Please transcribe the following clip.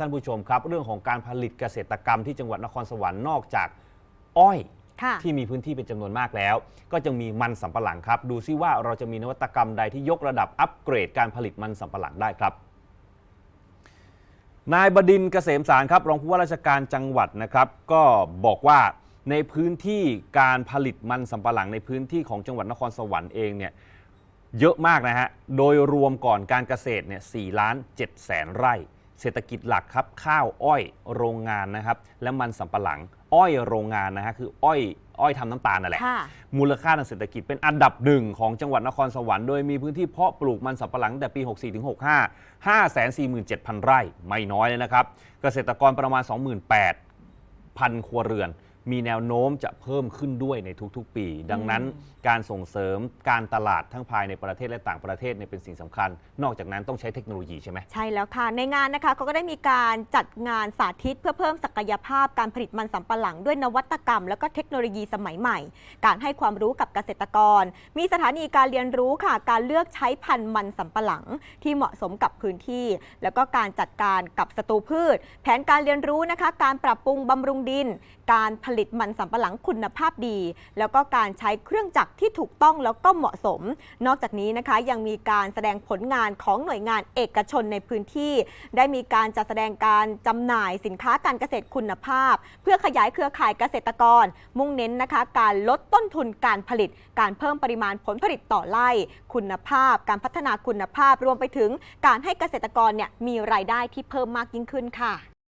ท่านผู้ชมครับ เรื่องของการผลิตเกษตรกรรมที่จังหวัดนครสวรรค์นอกจากอ้อยค่ะที่มีพื้นที่เป็นจำนวนมากแล้ว ก็จะมีมันสำปะหลังครับ ดูซิว่าเราจะมีนวัตกรรมใดที่ยกระดับอัปเกรดการผลิตมันสำปะหลังได้ครับนายบดินทร์เกษมสารครับรองผู้ว่าราชการจังหวัดนะครับ ก็บอกว่าในพื้นที่การผลิตมันสำปะหลังในพื้นที่ของจังหวัดนครสวรรค์เองเนี่ยเยอะมากนะฮะโดยรวมก่อนการเกษตรเนี่ย4ล้าน7แสนไร่ เศรษฐกิจหลักครับข้าวอ้อยโรงงานนะครับและมันสำปะหลัง อ้อยโรงงานนะฮะคืออ้อยอ้อยทำน้ำตาลนั่นแหละ ค่ะ มูลค่าทางเศรษฐกิจเป็นอันดับหนึ่งของจังหวัดนครสวรรค์โดยมีพื้นที่เพาะปลูกมันสำปะหลังตั้งแต่ปี 64ถึง65 547,000 ไร่ไม่น้อยเลยนะครับ เกษตรกรประมาณ 28,000 ครัวเรือน มีแนวโน้มจะเพิ่มขึ้นด้วยในทุกๆ ปี ดังนั้นการส่งเสริมการตลาดทั้งภายในประเทศและต่างประเทศเนี่ยเป็นสิ่งสำคัญ นอกจากนั้นต้องใช้เทคโนโลยีใช่ไหม ใช่แล้วค่ะ ในงานนะคะเขาก็ได้มีการจัดงานสาธิต เพื่อเพิ่มศักยภาพการผลิตมันสำปะหลังด้วยนวัตกรรม แล้วก็เทคโนโลยีสมัยใหม่ การให้ความรู้กับเกษตรกร มีสถานีการเรียนรู้ค่ะ การเลือกใช้พันธุ์มันสำปะหลัง ที่เหมาะสมกับพื้นที่ แล้วก็การจัดการกับศัตรูพืช แผนการเรียนรู้นะคะ การปรับปรุงบำรุงดิน การผลิตมันสำปะหลังคุณภาพดี แล้วก็การใช้เครื่องจักรที่ถูกต้องแล้วก็เหมาะสม นอกจากนี้นะคะยังมีการแสดงผลงานของหน่วยงานเอกชนในพื้นที่ ได้มีการจัดแสดงการจำหน่ายสินค้าการเกษตรคุณภาพ เพื่อขยายเครือข่ายเกษตรกร มุ่งเน้นนะคะ การลดต้นทุนการผลิต การเพิ่มปริมาณผลผลิตต่อไร่ คุณภาพ การพัฒนาคุณภาพรวมไปถึง การให้เกษตรกรเนี่ยมีรายได้ที่เพิ่มมากยิ่งขึ้นค่ะ